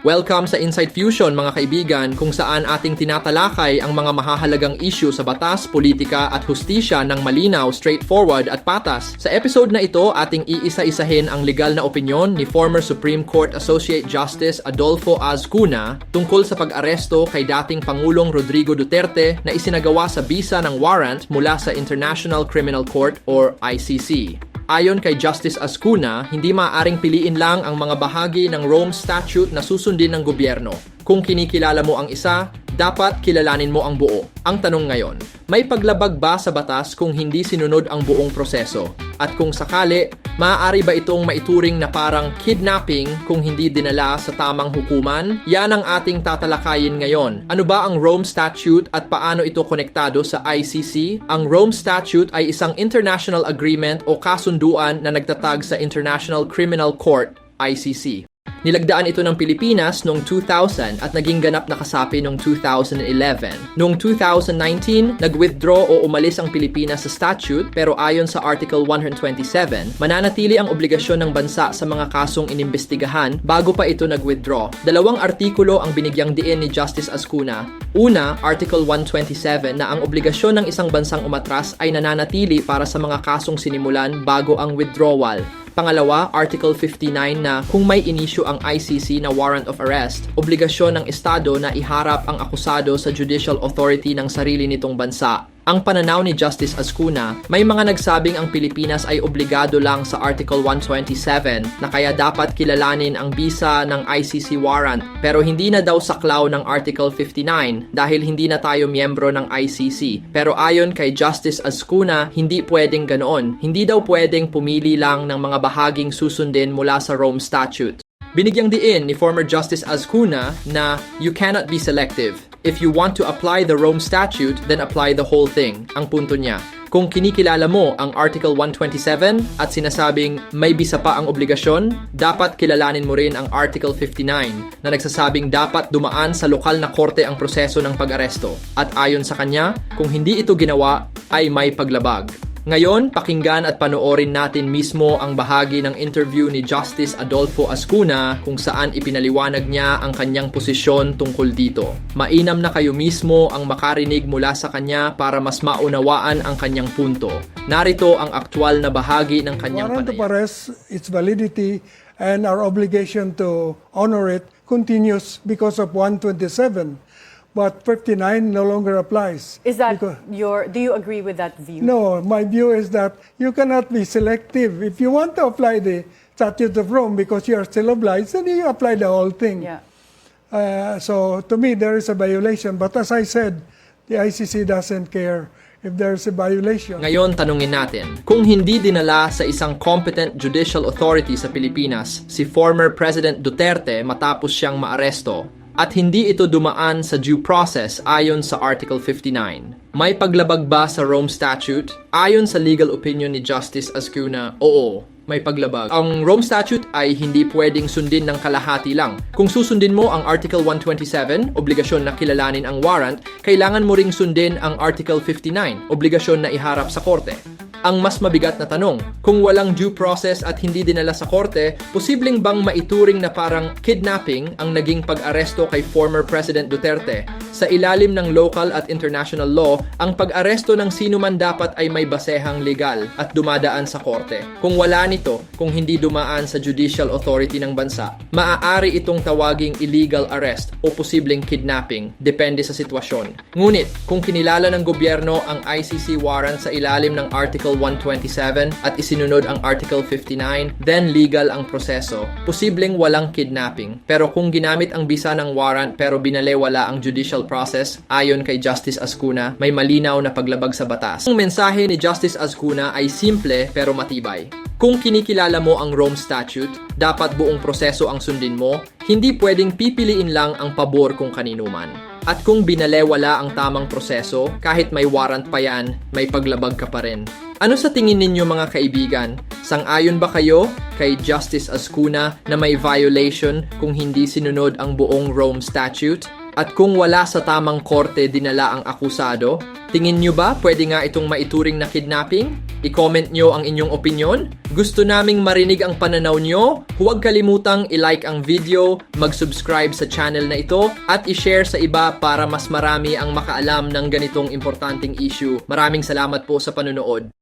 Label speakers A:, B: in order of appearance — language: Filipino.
A: Welcome sa Insight Fusion mga kaibigan kung saan ating tinatalakay ang mga mahahalagang issue sa batas, politika at hustisya ng malinaw, straightforward at patas. Sa episode na ito, ating iisa-isahin ang legal na opinyon ni former Supreme Court Associate Justice Adolfo Azcuna tungkol sa pag-aresto kay dating Pangulong Rodrigo Duterte na isinagawa sa bisa ng warrant mula sa International Criminal Court or ICC. Ayon kay Justice Ascuna, hindi maaaring piliin lang ang mga bahagi ng Rome Statute na susundin ng gobyerno. Kung kinikilala mo ang isa, dapat kilalanin mo ang buo. Ang tanong ngayon, may paglabag ba sa batas kung hindi sinunod ang buong proseso? At kung sakali, maaari ba itong maituring na parang kidnapping kung hindi dinala sa tamang hukuman? Yan ang ating tatalakayin ngayon. Ano ba ang Rome Statute at paano ito konektado sa ICC? Ang Rome Statute ay isang international agreement o kasunduan na nagtatag sa International Criminal Court, ICC. Nilagdaan ito ng Pilipinas noong 2000 at naging ganap na kasapi noong 2011. Noong 2019, nag-withdraw o umalis ang Pilipinas sa statute pero ayon sa Article 127, mananatili ang obligasyon ng bansa sa mga kasong inimbestigahan bago pa ito nag-withdraw. Dalawang artikulo ang binigyang diin ni Justice Ascuna. Una, Article 127 na ang obligasyon ng isang bansang umatras ay nananatili para sa mga kasong sinimulan bago ang withdrawal. Pangalawa, Article 59 na kung may inisyu ang ICC na warrant of arrest, obligasyon ng Estado na iharap ang akusado sa judicial authority ng sarili nitong bansa. Ang pananaw ni Justice Ascuna, may mga nagsabing ang Pilipinas ay obligado lang sa Article 127 na kaya dapat kilalanin ang bisa ng ICC warrant pero hindi na daw saklaw ng Article 59 dahil hindi na tayo miyembro ng ICC. Pero ayon kay Justice Ascuna, hindi pwedeng ganoon. Hindi daw pwedeng pumili lang ng mga bahaging susundin mula sa Rome Statute. Binigyang diin ni former Justice Azcuna na you cannot be selective. If you want to apply the Rome Statute, then apply the whole thing. Ang punto niya. Kung kinikilala mo ang Article 127 at sinasabing may bisa pa ang obligasyon, dapat kilalanin mo rin ang Article 59 na nagsasabing dapat dumaan sa lokal na korte ang proseso ng pag-aresto. At ayon sa kanya, kung hindi ito ginawa, ay may paglabag. Ngayon, pakinggan at panoorin natin mismo ang bahagi ng interview ni Justice Adolfo Ascuna kung saan ipinaliwanag niya ang kanyang posisyon tungkol dito. Mainam na kayo mismo ang makarinig mula sa kanya para mas maunawaan ang kanyang punto. Narito ang aktwal na bahagi ng kanyang
B: Warrant of
A: panayam.
B: arrest, its validity, and our obligation to honor it continues because of 127. But 59 no longer applies.
C: Is that
B: Because-
C: your, do you agree with that view?
B: no, my view is that you cannot be selective. If you want to apply the Statute of Rome because you are still obliged, then you apply the whole thing.
C: Yeah.
B: Uh, so to me, there is a violation. But as I said, the ICC doesn't care if there's a violation.
A: Ngayon, tanungin natin, kung hindi dinala sa isang competent judicial authority sa Pilipinas si former President Duterte matapos siyang maaresto at hindi ito dumaan sa due process ayon sa Article 59, may paglabag ba sa Rome Statute? Ayon sa legal opinion ni Justice Ascuna, oo, may paglabag. Ang Rome Statute ay hindi pwedeng sundin ng kalahati lang. Kung susundin mo ang Article 127, obligasyon na kilalanin ang warrant, kailangan mo ring sundin ang Article 59, obligasyon na iharap sa korte. Ang mas mabigat na tanong, kung walang due process at hindi dinala sa korte, posibleng bang maituring na parang kidnapping ang naging pag-aresto kay former President Duterte? Sa ilalim ng local at international law, ang pag-aresto ng sino man dapat ay may basehang legal at dumadaan sa korte. Kung wala nito, kung hindi dumaan sa judicial authority ng bansa, maaari itong tawaging illegal arrest o posibleng kidnapping, depende sa sitwasyon. Ngunit, kung kinilala ng gobyerno ang ICC warrant sa ilalim ng Article 127 at isinunod ang Article 59, then legal ang proseso. Posibleng walang kidnapping. Pero kung ginamit ang bisa ng warrant pero binalewala ang judicial process, ayon kay Justice Ascuna, may malinaw na paglabag sa batas. Ang mensahe ni Justice Ascuna ay simple pero matibay. Kung kinikilala mo ang Rome Statute, dapat buong proseso ang sundin mo, hindi pwedeng pipiliin lang ang pabor kung kanino man. At kung binalewala ang tamang proseso, kahit may warrant pa yan, may paglabag ka pa rin. Ano sa tingin ninyo mga kaibigan? Sang-ayon ba kayo kay Justice Ascuna na may violation kung hindi sinunod ang buong Rome Statute? At kung wala sa tamang korte dinala ang akusado, tingin nyo ba pwede nga itong maituring na kidnapping? I-comment nyo ang inyong opinion. Gusto naming marinig ang pananaw nyo. Huwag kalimutang i-like ang video, mag-subscribe sa channel na ito, at i-share sa iba para mas marami ang makaalam ng ganitong importanteng issue. Maraming salamat po sa panonood.